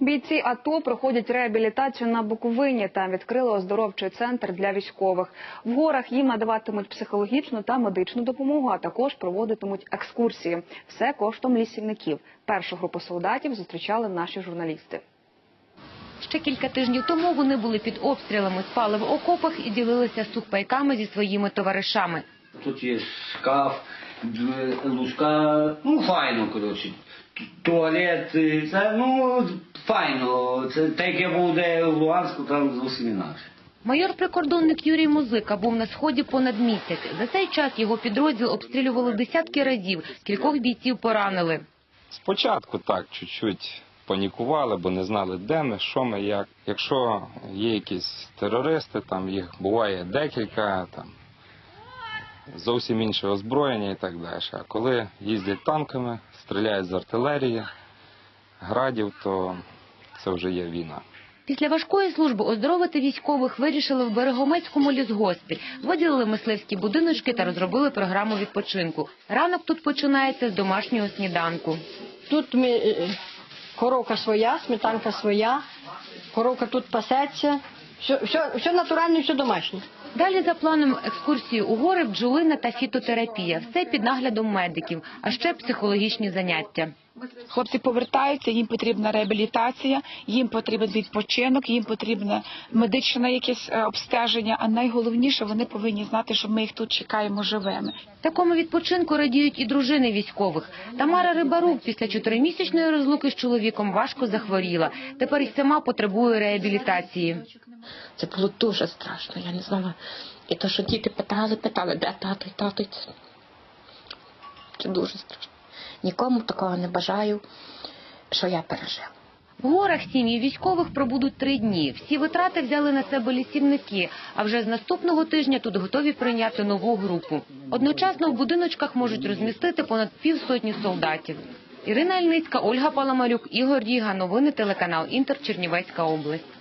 Бійці АТО проходять реабілітацію на Буковині. Там відкрили оздоровчий центр для військових. В горах їм надаватимуть психологічну та медичну допомогу, а також проводитимуть екскурсії. Все коштом лісівників. Першу групу солдатів зустрічали наші журналісти. Ще кілька тижнів тому вони були під обстрілами, спали в окопах і ділилися сухпайками зі своїми товаришами. Тут є шкаф, лужка, ну файно, коротше. Туалет, е, це ну файно. Це так як я був де в Луганську, там зовсім інакше. Майор-прикордонник Юрій Музика був на сході понад місяць. За цей час його підрозділ обстрілювали десятки разів. Кількох бійців поранили. Спочатку так, чуть-чуть панікували, бо не знали, де ми, що ми, як. Якщо є якісь терористи, там їх буває декілька, там зовсім інше озброєння і так далі. А коли їздять танками, стріляють з артилерії, градів, то це вже є війна. Після важкої служби оздоровити військових вирішили в Берегомецькому лісгоспі. Виділили мисливські будиночки та розробили програму відпочинку. Ранок тут починається з домашнього сніданку. Тут ми, е, коровка своя, сметанка своя, коровка тут пасеться. Все, все, все натуральне, все домашнє. Далі за планом екскурсії у гори, бджолина та фітотерапія. Все під наглядом медиків, а ще психологічні заняття. Хлопці повертаються, їм потрібна реабілітація, їм потрібен відпочинок, їм потрібне медичне якесь е, обстеження. А найголовніше вони повинні знати, що ми їх тут чекаємо живими. Такому відпочинку радіють і дружини військових. Тамара Рибарук після чотиримісячної розлуки з чоловіком важко захворіла. Тепер й сама потребує реабілітації. Це було дуже страшно, я не знала. І то, що діти питали, питали, де тато і тато. Це дуже страшно. Нікому такого не бажаю, що я пережила. В горах сім'ї військових пробудуть три дні. Всі витрати взяли на себе лісівники. А вже з наступного тижня тут готові прийняти нову групу. Одночасно в будиночках можуть розмістити понад півсотні солдатів. Ірина Ільницька, Ольга Паламарюк, Ігор Ріга. Новини телеканал Інтер. Чернівецька область.